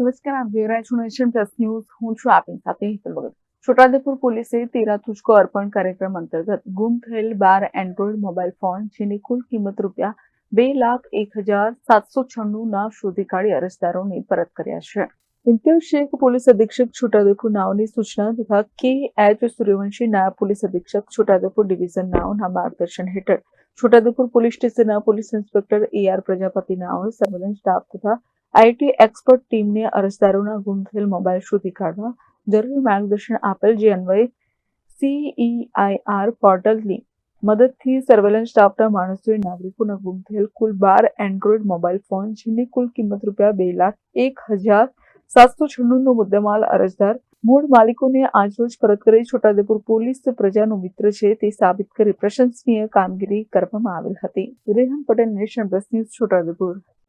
નમસ્કાર, આપ જોઈ રહ્યા છો નેશન પ્લસ ન્યૂઝ. હું છું આપની સાથે હેતલ ભગત છોટાઉદેપુર પોલીસે તેરા તુજકો અર્પણ કાર્યક્રમ અંતર્ગત ગુમ થયેલ બાર એન્ડ્રોઈડ મોબાઈલ ફોન, જેની કુલ કિંમત રૂપિયા બે લાખ એક હજાર સાતસો છન્નું શોધી કાઢી અરજદારોને પરત કર્યા છે. ઇમ્તિયાઝ શેખ પોલીસ અધિક્ષક છોટાઉદેપુર નાઓની સૂચના તથા કે એચ સૂર્યવંશી નાયબ પોલીસ અધિક્ષક છોટાઉદેપુર ડિવિઝન નાઓના માર્ગદર્શન હેઠળ. છોટાઉદેપુર પોલીસ સ્ટેશનના police inspector A R Prajapati નાઓએ surveillance staff તથા આઈટી એક્સપર્ટ ટીમને અરજદારોના ગુમ થયેલ મોબાઈલ શોધી કાઢવા જરૂરી માર્ગદર્શન આપેલ જે અન્વયે સીઈઆઈઆર પોર્ટલની મદદથી સર્વેલન્સ સ્ટાફના માણસોએ નાગરિકોના ગુમ થયેલ કુલ બાર એન્ડ્રોઈડ મોબાઈલ ફોન, જેની કુલ કિંમત રૂપિયા બે લાખ એક હજાર સાતસો છન્નુંનો મુદ્દામાલ અરજદાર મૂળ માલિકોને આજરોજ પરત કરી છોટાઉદેપુર પોલીસ પ્રજાનો મિત્ર છે તે સાબિત કરી પ્રશંસનીય કામગીરી કરવામાં આવેલ હતી. Rehan Patel nation plus news Chhotaudepur.